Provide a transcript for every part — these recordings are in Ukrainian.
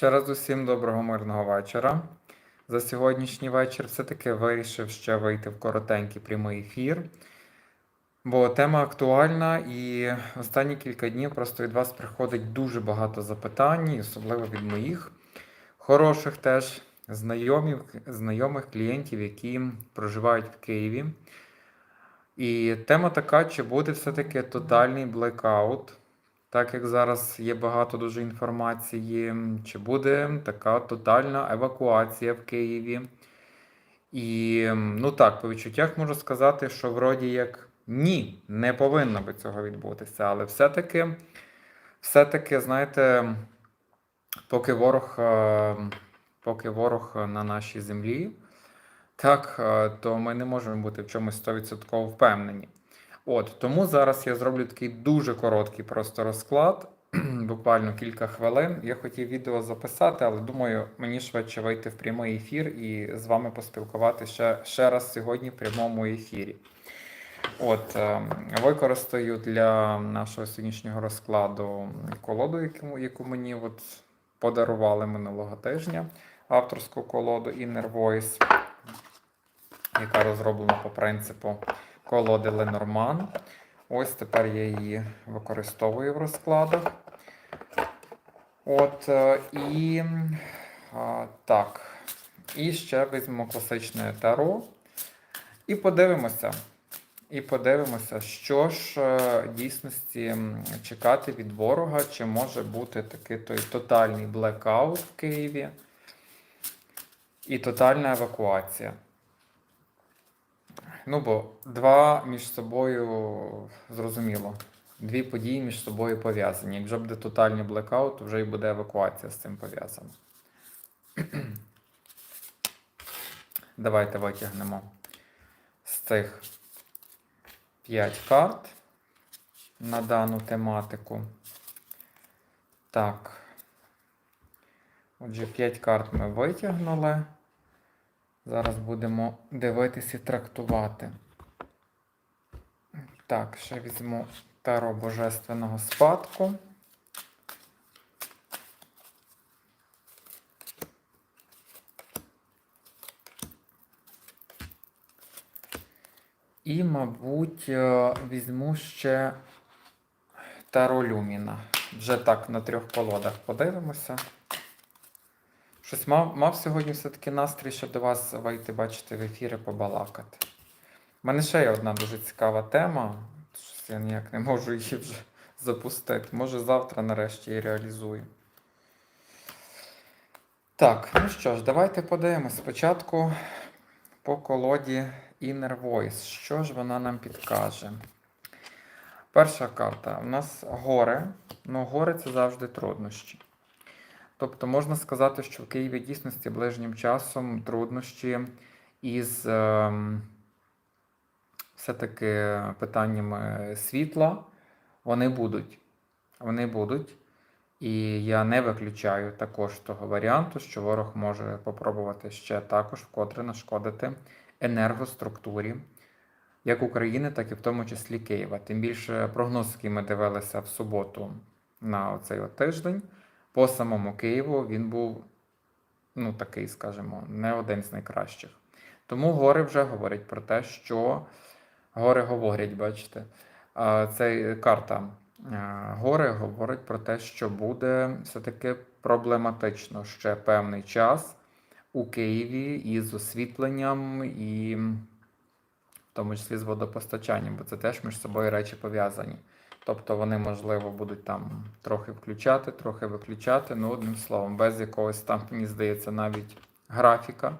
Ще раз усім доброго мирного вечора. За сьогоднішній вечір все-таки вирішив ще вийти в коротенький прямий ефір, бо тема актуальна, і останні кілька днів просто від вас приходить дуже багато запитань, особливо від моїх хороших теж знайомих, знайомих клієнтів, які проживають в Києві. І тема така, чи буде все-таки тотальний блекаут, так як зараз є багато дуже інформації, чи буде така тотальна евакуація в Києві. І ну так, по відчуттях можу сказати, що вроді як ні, не повинно би цього відбутися. Але все-таки, все-таки, знаєте, поки ворог, е, поки ворог на нашій землі, так, е, то ми не можемо бути в чомусь 100% впевнені. От, тому зараз я зроблю такий дуже короткий просто розклад, буквально кілька хвилин. Я хотів відео записати, але думаю, мені швидше вийти в прямий ефір і з вами поспілкувати ще, ще раз сьогодні в прямому ефірі. От, е, використаю для нашого сьогоднішнього розкладу колоду, яку, яку мені от подарували минулого тижня, авторську колоду Inner Voice, яка розроблена по принципу колоди Ленорман. Ось тепер я її використовую в розкладах. От, е, і а, так. І ще візьмемо класичне таро. І подивимося. І подивимося, що ж е, в дійсності чекати від ворога, чи може бути такий той тотальний блекаут в Києві і тотальна евакуація. Ну, бо два між собою зрозуміло. Дві події між собою пов'язані. Якщо буде тотальний блекаут, то вже і буде евакуація з цим пов'язана. Давайте витягнемо з цих 5 карт на дану тематику. Так. Отже, 5 карт ми витягнули. Зараз будемо дивитися і трактувати. Так, ще візьму таро Божественного спадку. І, мабуть, е, візьму ще таро Люміна. Вже так на трьох колодах подивимося. Щось мав, мав сьогодні все-таки настрій, щоб до вас вийти, бачите, в ефіри побалакати. У мене ще є одна дуже цікава тема. Щось я ніяк не можу її вже запустити. Може завтра нарешті її реалізую. Так, ну що ж, давайте подивимось. Спочатку по колоді Inner Voice. Що ж вона нам підкаже? Перша карта. У нас гори. Ну, гори це завжди труднощі. Тобто можна сказати, що в Києві дійсності ближнім часом труднощі із е, все-таки питаннями світла, вони будуть. Вони будуть. І я не виключаю також того варіанту, що ворог може попробувати ще також вкотре нашкодити енергоструктурі як України, так і в тому числі Києва. Тим більше прогноз, який ми дивилися в суботу на цей тиждень. По самому Києву він був, ну, такий, скажімо, не один з найкращих. Тому гори вже говорять про те, що гори говорять, бачите, це карта. Гори говорить про те, що буде все-таки проблематично ще певний час у Києві із освітленням і в тому числі з водопостачанням, бо це теж між собою речі пов'язані. Тобто вони, можливо, будуть там трохи включати, трохи виключати. Ну, одним словом, без якогось там, мені здається, навіть графіка.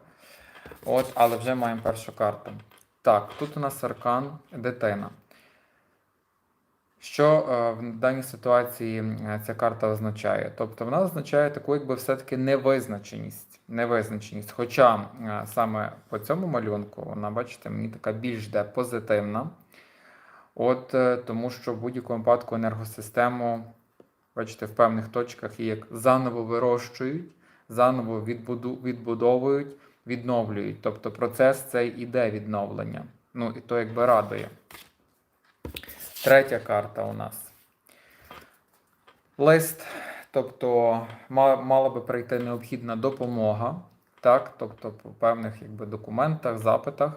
От, Але вже маємо першу карту. Так, тут у нас аркан дитина. Що е, в даній ситуації ця карта означає? Тобто вона означає таку, якби все-таки невизначеність. Невизначеність. Хоча е, саме по цьому малюнку, вона, бачите, мені така більш де позитивна. От е, тому що в будь-якому випадку енергосистему, бачите, в певних точках її як заново вирощують, заново відбудовують, відновлюють. Тобто процес цей іде відновлення. Ну і то якби радує. Третя карта у нас. Лист тобто мала би прийти необхідна допомога, так, тобто по певних якби, документах, запитах,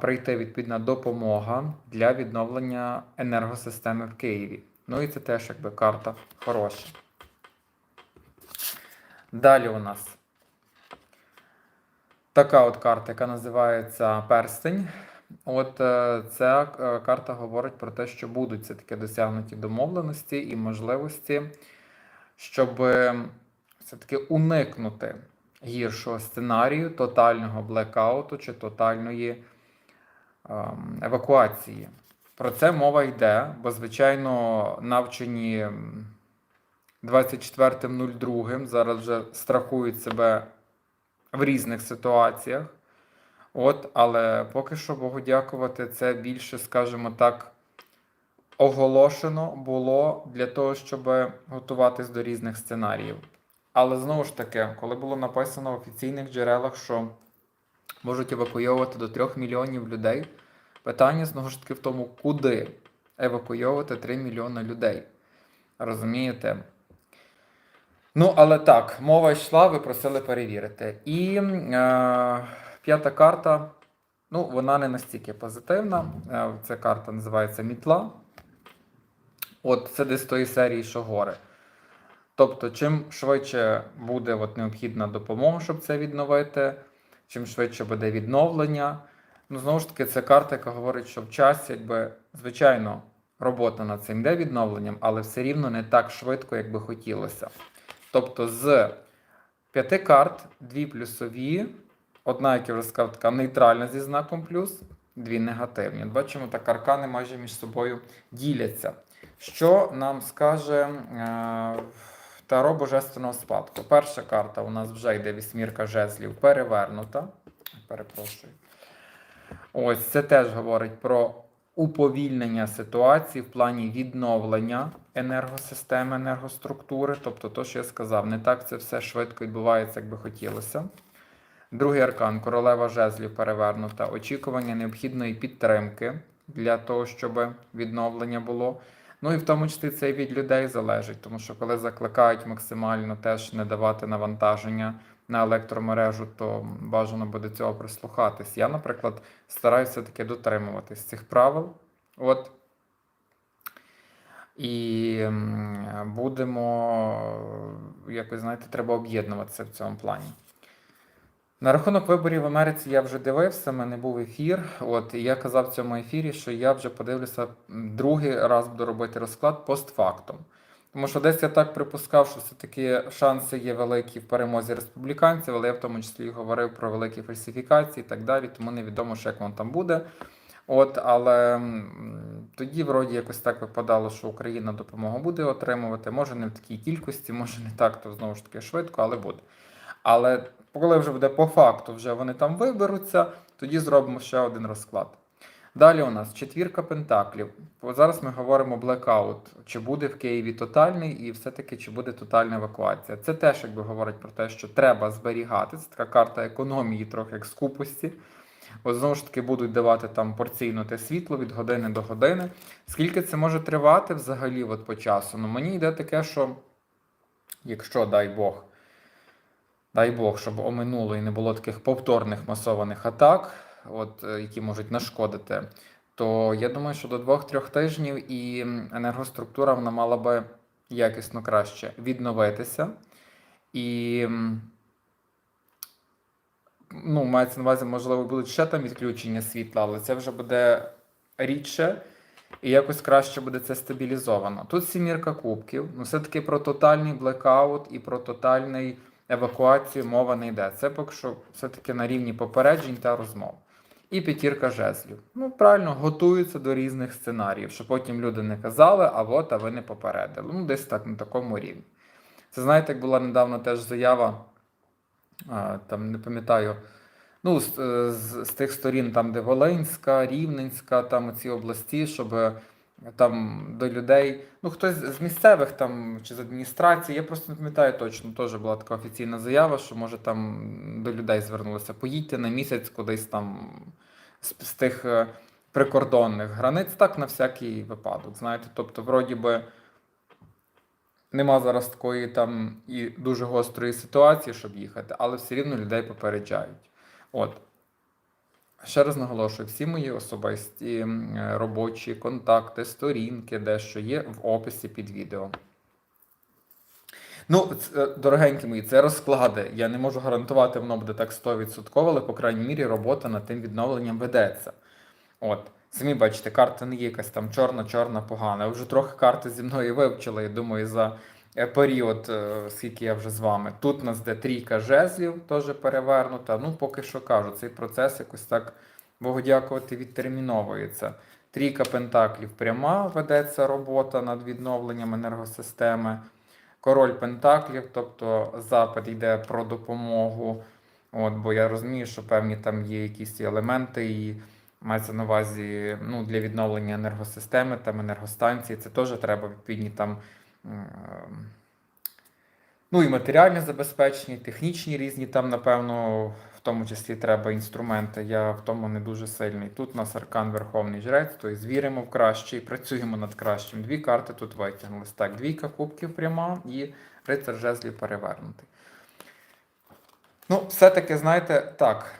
прийти відповідна допомога для відновлення енергосистеми в Києві. Ну і це теж якби карта хороша. Далі у нас така от карта, яка називається Перстень. От е, ця е, карта говорить про те, що будуть все-таки досягнуті домовленості і можливості, щоб е, все-таки уникнути гіршого сценарію, тотального блекауту чи тотальної евакуації. Про це мова йде, бо, звичайно, навчені 24.02 зараз вже страхують себе в різних ситуаціях. От, але поки що, Богу дякувати, це більше, скажімо так, оголошено було для того, щоб готуватись до різних сценаріїв. Але знову ж таки, коли було написано в офіційних джерелах, що можуть евакуйовувати до 3 мільйонів людей, питання знову ж таки в тому, куди евакуйовувати 3 мільйони людей. Розумієте? Ну, але так, мова йшла, ви просили перевірити. І е, п'ята карта, ну, вона не настільки позитивна. Е, ця карта називається Мітла. От це десь з тої серії, що гори. Тобто, чим швидше буде от, необхідна допомога, щоб це відновити, чим швидше буде відновлення. Ну, знову ж таки, це карта, яка говорить, що в часі, якби, звичайно, робота над цим йде відновленням, але все рівно не так швидко, як би хотілося. Тобто з п'яти карт дві плюсові, одна, як я вже сказав, така нейтральна зі знаком плюс, дві негативні. Бачимо, так аркани майже між собою діляться. Що нам скаже е, Таро Божественного спадку? Перша карта у нас вже йде вісьмірка жезлів перевернута. Перепрошую. Ось це теж говорить про уповільнення ситуації в плані відновлення енергосистеми, енергоструктури. Тобто, то, що я сказав, не так це все швидко відбувається, як би хотілося. Другий аркан королева жезлів перевернута. Очікування необхідної підтримки для того, щоб відновлення було. Ну і в тому числі це від людей залежить, тому що коли закликають максимально теж не давати навантаження на електромережу, то бажано буде цього прислухатись. Я, наприклад, стараюся таки дотримуватись цих правил. От. І будемо, як ви знаєте, треба об'єднуватися в цьому плані. На рахунок виборів в Америці я вже дивився, в мене був ефір. От і я казав в цьому ефірі, що я вже подивлюся другий раз буду робити розклад постфактум. Тому що десь я так припускав, що все-таки шанси є великі в перемозі республіканців, але я в тому числі говорив про великі фальсифікації і так далі, тому невідомо, що як воно там буде. От, але тоді, вроді, якось так випадало, що Україна допомогу буде отримувати. Може не в такій кількості, може не так, то знову ж таки швидко, але буде. Але коли вже буде по факту, вже вони там виберуться, тоді зробимо ще один розклад. Далі у нас четвірка пентаклів. Зараз ми говоримо блекаут. Чи буде в Києві тотальний, і все-таки чи буде тотальна евакуація. Це теж якби говорить про те, що треба зберігати. Це така карта економії, трохи як скупості. От знову ж таки будуть давати там порційно те світло від години до години. Скільки це може тривати взагалі от по часу? Ну мені йде таке, що якщо дай Бог, дай Бог, щоб оминуло і не було таких повторних масованих атак, от, е, які можуть нашкодити, то я думаю, що до 2-3 тижнів і енергоструктура вона мала би якісно краще відновитися. І ну, мається на увазі, можливо, будуть ще там відключення світла, але це вже буде рідше і якось краще буде це стабілізовано. Тут сімірка кубків, ну все-таки про тотальний блекаут і про тотальний евакуацію мова не йде. Це поки що все-таки на рівні попереджень та розмов. І п'ятірка жезлів. Ну, правильно, готуються до різних сценаріїв, щоб потім люди не казали, а от, а ви не попередили. Ну, десь так на такому рівні. Це знаєте, як була недавно теж заява, там не пам'ятаю, ну, з, з, з тих сторін, там, де Волинська, Рівненська, там ці області, щоб там до людей, ну хтось з місцевих там чи з адміністрації, я просто не пам'ятаю точно, теж була така офіційна заява, що може там до людей звернулися. Поїдьте на місяць кудись там з, з тих е, прикордонних границь, так на всякий випадок. Знаєте, тобто, вроді би. нема зараз такої там і дуже гострої ситуації, щоб їхати, але все рівно людей попереджають. От. Ще раз наголошую, всі мої особисті робочі контакти, сторінки, дещо є в описі під відео. Ну, е, дорогенькі мої, це розклади. Я не можу гарантувати, воно буде так 100%, але, по крайній мірі, робота над тим відновленням ведеться. От. Самі бачите, карта не є якась там чорна-чорна погана. Ви вже трохи карти зі мною вивчили, я думаю, за період, е, скільки я вже з вами. Тут у нас де трійка жезлів, теж перевернута. Ну, поки що кажу, цей процес якось так, Богу дякувати, відтерміновується. Трійка пентаклів пряма ведеться робота над відновленням енергосистеми. Король Пентаклів, тобто запит йде про допомогу. От, бо я розумію, що певні там є якісь елементи, і мається на увазі ну, для відновлення енергосистеми, там енергостанції. Це теж треба відповідні там. М, Ну і матеріальне забезпечення, і технічні різні там, напевно, в тому числі треба інструменти. Я в тому не дуже сильний. Тут у нас аркан Верховний Жрець, тобто віримо в краще і працюємо над кращим. Дві карти тут витягнулись. Так, двійка кубків пряма і рицар жезлів перевернутий. Ну, все-таки, знаєте, так.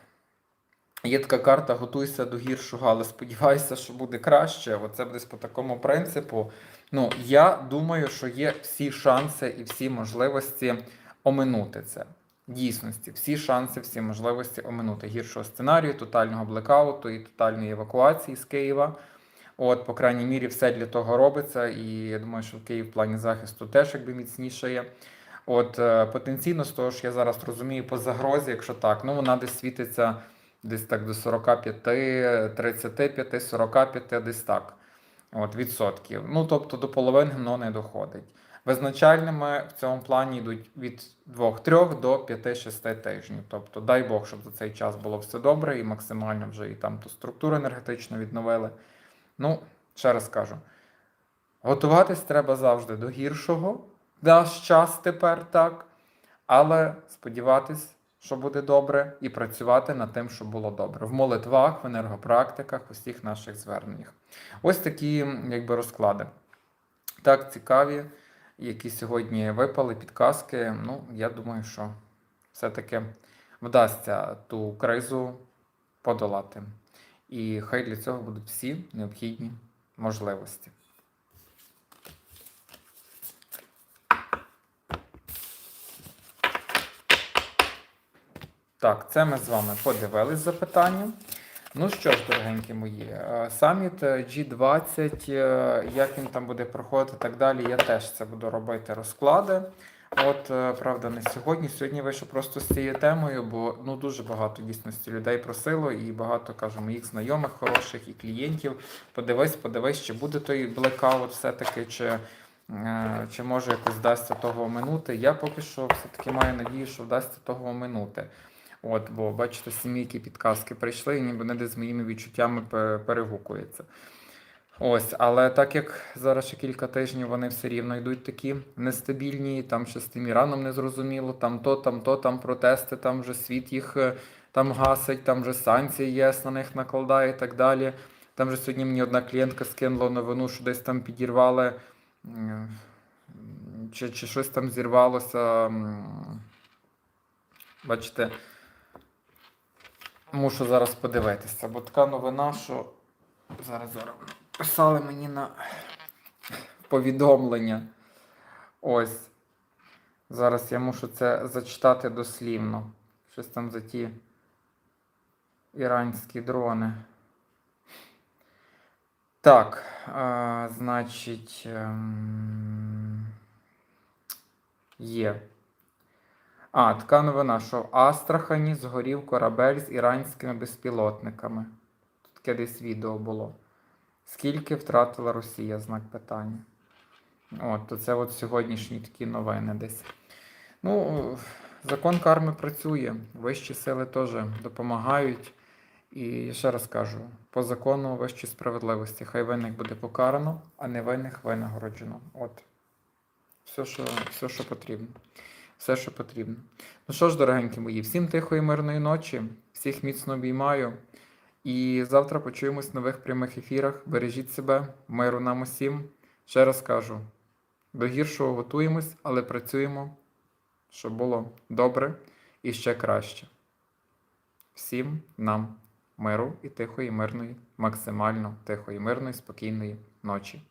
Є така карта, готуйся до гіршого, але сподівайся, що буде краще. Оце десь по такому принципу. Ну, я думаю, що є всі шанси і всі можливості оминути це. Дійсності, всі шанси, всі можливості оминути гіршого сценарію, тотального блекауту і тотальної евакуації з Києва. От, по крайній мірі, все для того робиться, і я думаю, що в Київ в плані захисту теж якби міцніше є. От е, потенційно, з того, що я зараз розумію, по загрозі, якщо так, ну вона десь світиться десь так до 45, 35, 45, десь так. От, відсотків. Ну, тобто до половини воно не доходить. Визначальними в цьому плані йдуть від 2-3 до 5-6 тижнів. Тобто, дай Бог, щоб за цей час було все добре і максимально вже і там ту структуру енергетично відновили. Ну, ще раз кажу, готуватись треба завжди до гіршого. Наш час тепер так. Але сподіватись, що буде добре, і працювати над тим, щоб було добре. В молитвах, в енергопрактиках, у всіх наших зверненнях. Ось такі якби розклади. Так, цікаві, які сьогодні випали, підказки. Ну, я думаю, що все-таки вдасться ту кризу подолати. І хай для цього будуть всі необхідні можливості. Так, це ми з вами подивились запитання. Ну що ж, дорогенькі мої, е, саміт е, G20, е, як він там буде проходити і так далі, я теж це буду робити розклади. От, правда, не сьогодні. Сьогодні вийшов просто з цією темою, бо ну дуже багато дійсності людей просило, і багато кажу, моїх знайомих, хороших і клієнтів. Подивись, подивись, чи буде той блекаут все-таки, чи, чи може якось вдасться того оминути. Я поки що все-таки маю надію, що вдасться того оминути. От, бо бачите, які підказки прийшли, і ніби не десь з моїми відчуттями перегукується. Ось, але так як зараз ще кілька тижнів вони все рівно йдуть такі нестабільні, там ще з тим Іраном не зрозуміло, там то, там то, там протести, там вже світ їх е, там гасить, там вже санкції ЄС на них накладає і так далі. Там же сьогодні мені одна клієнтка скинула новину, що десь там підірвали, чи, чи щось там зірвалося. Бачите, мушу зараз подивитися, бо така новина, що зараз зараз писали мені на повідомлення. Ось. Зараз я мушу це зачитати дослівно. Щось там за ті іранські дрони. Так, а, значить, ем, є. А, така новина, що в Астрахані згорів корабель з іранськими безпілотниками. Тут таке відео було. Скільки втратила Росія? Знак питання. От, то це от сьогоднішні такі новини десь. Ну, закон карми працює, вищі сили теж допомагають. І ще раз кажу, по закону вищої справедливості, хай винних буде покарано, а не винних винагороджено. От. Все, що, все, що потрібно все, що потрібно. Ну що ж, дорогенькі мої, всім тихої, мирної ночі, всіх міцно обіймаю. І завтра почуємось в нових прямих ефірах. Бережіть себе, миру нам усім. Ще раз кажу: до гіршого готуємось, але працюємо, щоб було добре і ще краще. Всім нам миру і тихої, мирної, максимально тихої, мирної, спокійної ночі.